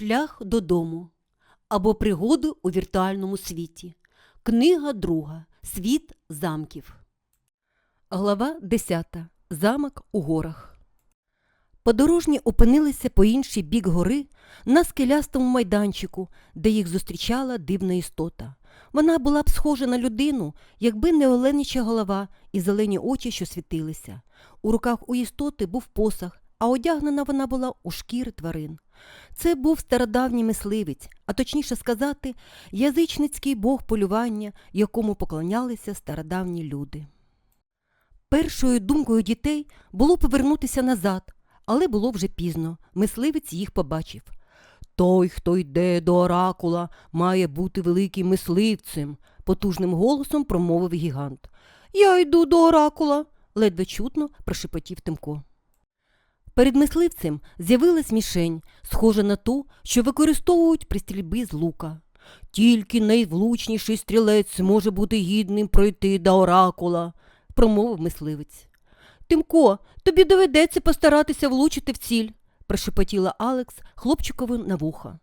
Шлях додому або пригоди у віртуальному світі. Книга друга. Світ замків. Глава 10. Замок у горах. Подорожні опинилися по інший бік гори на скелястому майданчику, де їх зустрічала дивна істота. Вона була б схожа на людину, якби не оленяча голова і зелені очі, що світилися. У руках у істоти був посах, а одягнена вона була у шкіри тварин. Це був стародавній мисливець, а точніше сказати, язичницький бог полювання, якому поклонялися стародавні люди. Першою думкою дітей було повернутися назад, але було вже пізно. Мисливець їх побачив. Той, хто йде до оракула, має бути великим мисливцем, потужним голосом промовив гігант. Я йду до оракула, ледве чутно прошепотів Тимко. Перед мисливцем з'явилась мішень, схожа на ту, що використовують при стрільбі з лука. Тільки найвлучніший стрілець може бути гідним пройти до оракула, промовив мисливець. Тимко, тобі доведеться постаратися влучити в ціль, прошепотіла Алекс хлопчикові на вуха.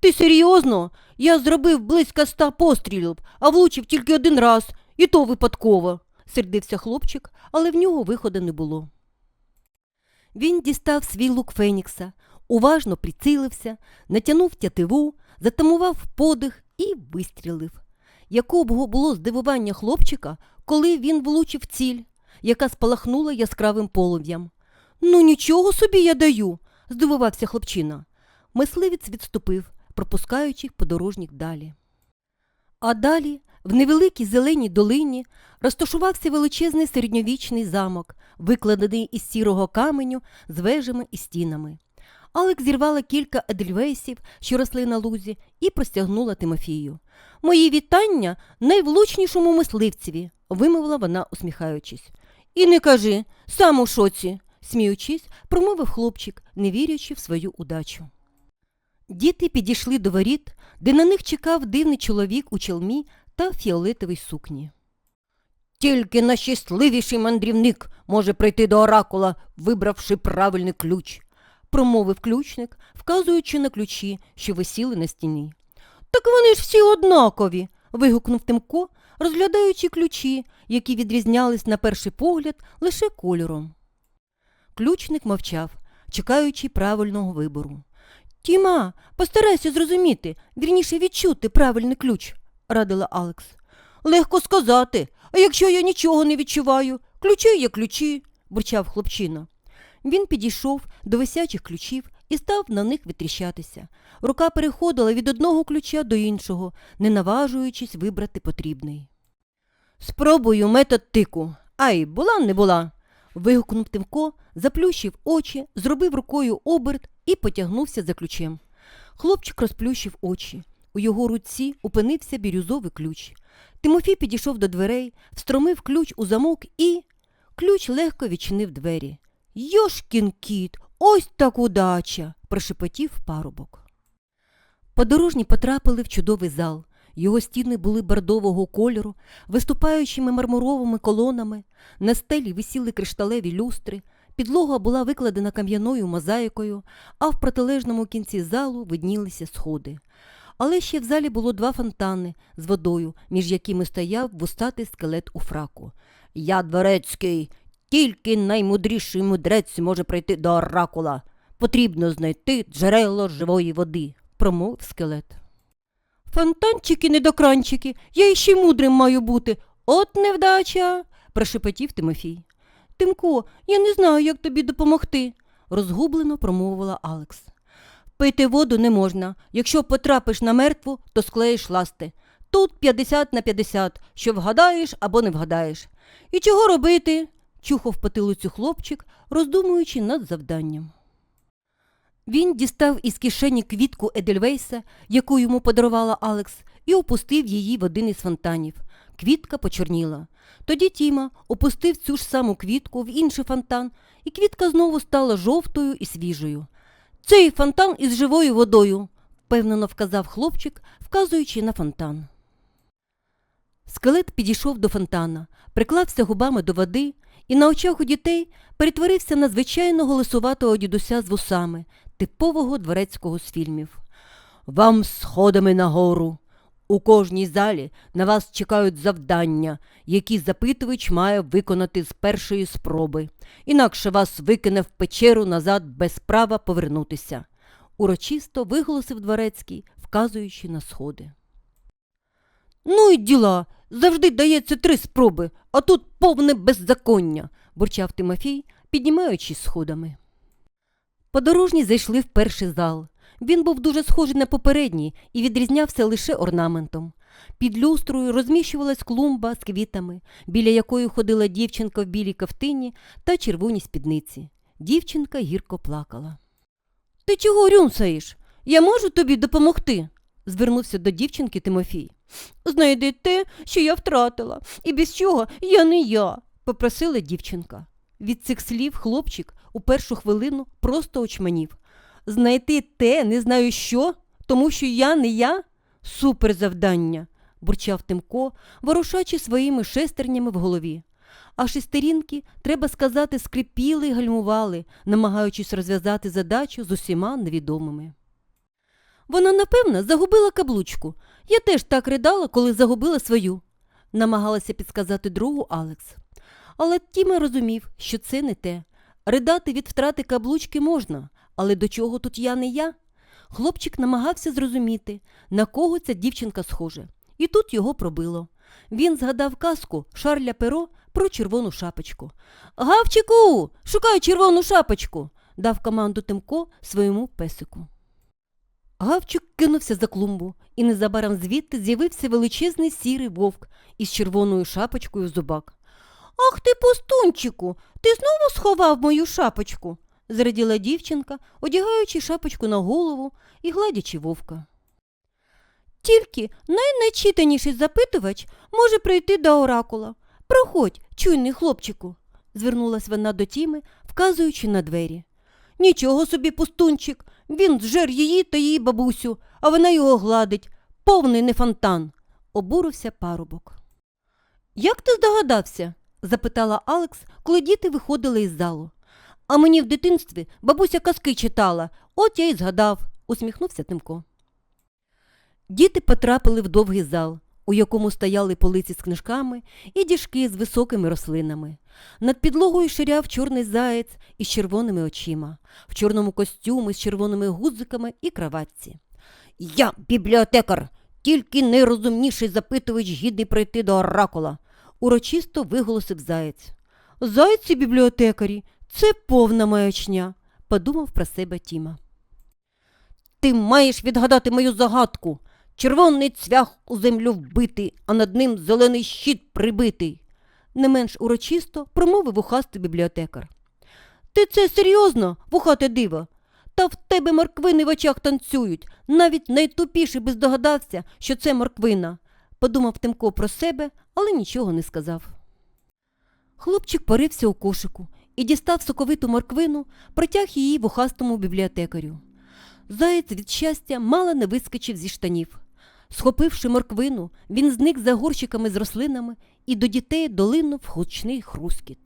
Ти серйозно? Я зробив близько ста пострілів, а влучив тільки один раз, і то випадково, сердився хлопчик, але в нього виходу не було. Він дістав свій лук Фенікса, уважно прицілився, натягнув тятиву, затамував подих і вистрілив. Якого було здивування хлопчика, коли він влучив ціль, яка спалахнула яскравим полум'ям. Ну, нічого собі я даю, здивувався хлопчина. Мисливець відступив, пропускаючи подорожніх далі. А далі, в невеликій зеленій долині, розташувався величезний середньовічний замок, викладений із сірого каменю з вежами і стінами. Алек зірвала кілька едельвейсів, що росли на лузі, і простягнула Тимофію. Мої вітання найвлучнішому мисливцеві, вимовила вона, усміхаючись. І не кажи, сам у шоці, сміючись, промовив хлопчик, не вірячи в свою удачу. Діти підійшли до воріт, де на них чекав дивний чоловік у чолмі та фіолетовій сукні. Тільки найщасливіший мандрівник може прийти до оракула, вибравши правильний ключ, промовив ключник, вказуючи на ключі, що висіли на стіні. Так вони ж всі однакові. вигукнув Тимко, розглядаючи ключі, які відрізнялись на перший погляд лише кольором. Ключник мовчав, чекаючи правильного вибору. Тіма, постарайся зрозуміти, вірніше відчути правильний ключ, радила Алекс. Легко сказати, а якщо я нічого не відчуваю, ключі є ключі, бурчав хлопчина. Він підійшов до висячих ключів і став на них витріщатися. Рука переходила від одного ключа до іншого, не наважуючись вибрати потрібний. Спробую метод тику. Ай, була не була. вигукнув Тимко, заплющив очі, зробив рукою оберт і потягнувся за ключем. Хлопчик розплющив очі. У його руці опинився бірюзовий ключ. Тимофій підійшов до дверей, встромив ключ у замок і. Ключ легко відчинив двері. Йошкін кіт, ось так удача, прошепотів парубок. Подорожні потрапили в чудовий зал. Його стіни були бордового кольору, виступаючими мармуровими колонами, на стелі висіли кришталеві люстри, підлога була викладена кам'яною мозаїкою, а в протилежному кінці залу виднілися сходи. Але ще в залі було два фонтани з водою, між якими стояв вустатий скелет у фраку. Я дворецький, тільки наймудріший мудрець може прийти до оракула. Потрібно знайти джерело живої води, промовив скелет. Фонтанчики, недокранчики, я іще мудрим маю бути. От невдача, прошепотів Тимофій. Тимко, я не знаю, як тобі допомогти, розгублено промовила Алекс. Пити воду не можна. Якщо потрапиш на мертву, то склеїш ласти. Тут 50 на 50, що вгадаєш або не вгадаєш. І чого робити? чухав потилицю хлопчик, роздумуючи над завданням. Він дістав із кишені квітку Едельвейса, яку йому подарувала Алекс, і опустив її в один із фонтанів. Квітка почорніла. Тоді Тіма опустив цю ж саму квітку в інший фонтан, і квітка знову стала жовтою і свіжою. Цей фонтан із живою водою, впевнено вказав хлопчик, вказуючи на фонтан. Скелет підійшов до фонтана, приклався губами до води і на очах у дітей перетворився на звичайного лисуватого дідуся з вусами, типового дворецького з фільмів. вам сходами нагору. У кожній залі на вас чекають завдання, які запитувач має виконати з першої спроби, інакше вас викине в печеру назад без права повернутися. Урочисто виголосив дворецький, вказуючи на сходи. Ну і діла. Завжди дається три спроби, а тут повне беззаконня, бурчав Тимофій, піднімаючись сходами. Подорожні зайшли в перший зал. Він був дуже схожий на попередній і відрізнявся лише орнаментом. Під люстрою розміщувалась клумба з квітами, біля якої ходила дівчинка в білій кафтині та червоній спідниці. Дівчинка гірко плакала. Ти чого рюмсаєш? Я можу тобі допомогти? звернувся до дівчинки Тимофій. Знайди те, що я втратила, і без чого я не я, попросила дівчинка. Від цих слів хлопчик у першу хвилину просто очманів. Знайти те, не знаю що, тому що я не я? Суперзавдання, бурчав Тимко, ворушачи своїми шестернями в голові. А шестерінки, треба сказати, скрипіли й гальмували, намагаючись розв'язати задачу з усіма невідомими. Вона, напевно, загубила каблучку. Я теж так ридала, коли загубила свою, намагалася підсказати другу Алекс. Але Тіма розумів, що це не те. Ридати від втрати каблучки можна, але до чого тут я не я? Хлопчик намагався зрозуміти, на кого ця дівчинка схожа. І тут його пробило. Він згадав казку Шарля Перо про червону шапочку. Гавчику, шукай червону шапочку, дав команду Тимко своєму песику. Гавчик кинувся за клумбу, і незабаром звідти з'явився величезний сірий вовк із червоною шапочкою зубак. Ах ти, пустунчику, ти знову сховав мою шапочку, зраділа дівчинка, одягаючи шапочку на голову і гладячи вовка. Тільки найначитаніший запитувач може прийти до оракула. Проходь, чуйний хлопчику, звернулась вона до Тіми, вказуючи на двері. Нічого собі, пустунчик, він зжер її та її бабусю, а вона його гладить. Повний не фонтан, обурився парубок. Як ти здогадався? запитала Алекс, коли діти виходили із залу. А мені в дитинстві бабуся казки читала, от я й згадав, усміхнувся Тимко. Діти потрапили в довгий зал, у якому стояли полиці з книжками і діжки з високими рослинами. Над підлогою ширяв чорний заєць із червоними очима, в чорному костюмі з червоними гудзиками і краватці. Я бібліотекар, тільки найрозумніший запитувач гідний прийти до оракула, урочисто виголосив заєць. Зайці бібліотекарі, це повна маячня, подумав про себе Тіма. Ти маєш відгадати мою загадку. Червоний цвях у землю вбитий, а над ним зелений щит прибитий. Не менш урочисто промовив ухастий бібліотекар. Ти це серйозно, вухате диво? Та в тебе морквини в очах танцюють. Навіть найтупіший би здогадався, що це морквина. Подумав Тимко про себе, але нічого не сказав. Хлопчик порився у кошику і дістав соковиту морквину, протяг її вухастому бібліотекарю. Заєць від щастя мало не вискочив зі штанів. Схопивши морквину, він зник за горщиками з рослинами і до дітей долинув гучний хрускіт.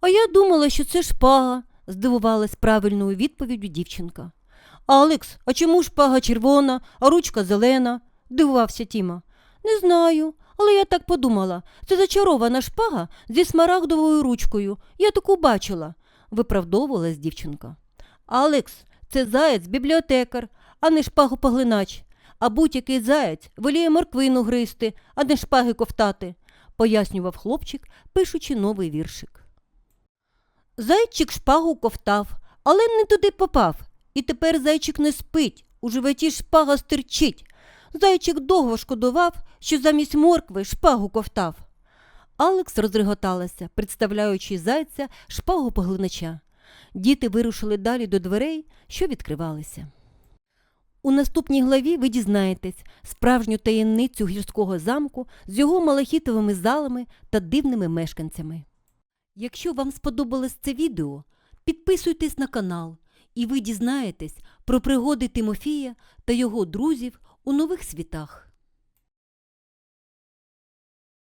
А я думала, що це шпага, здивувалась правильною відповіддю дівчинка. Алекс, а чому шпага червона, а ручка зелена? дивувався Тіма. Не знаю, але я так подумала. Це зачарована шпага зі смарагдовою ручкою. Я таку бачила, виправдовувалась дівчинка. Алекс, це заєць бібліотекар, а не шпагопоглинач. А будь-який заєць воліє морквину гризти, а не шпаги ковтати, пояснював хлопчик, пишучи новий віршик. Зайчик шпагу ковтав, але не туди попав. І тепер зайчик не спить, у животі шпага стирчить. Зайчик довго шкодував, що замість моркви шпагу ковтав. Алекс розреготалася, представляючи зайця шпагу поглинача. Діти вирушили далі до дверей, що відкривалися. У наступній главі ви дізнаєтесь справжню таємницю гірського замку з його малахітовими залами та дивними мешканцями. Якщо вам сподобалось це відео, підписуйтесь на канал, і ви дізнаєтесь про пригоди Тимофія та його друзів у нових світах.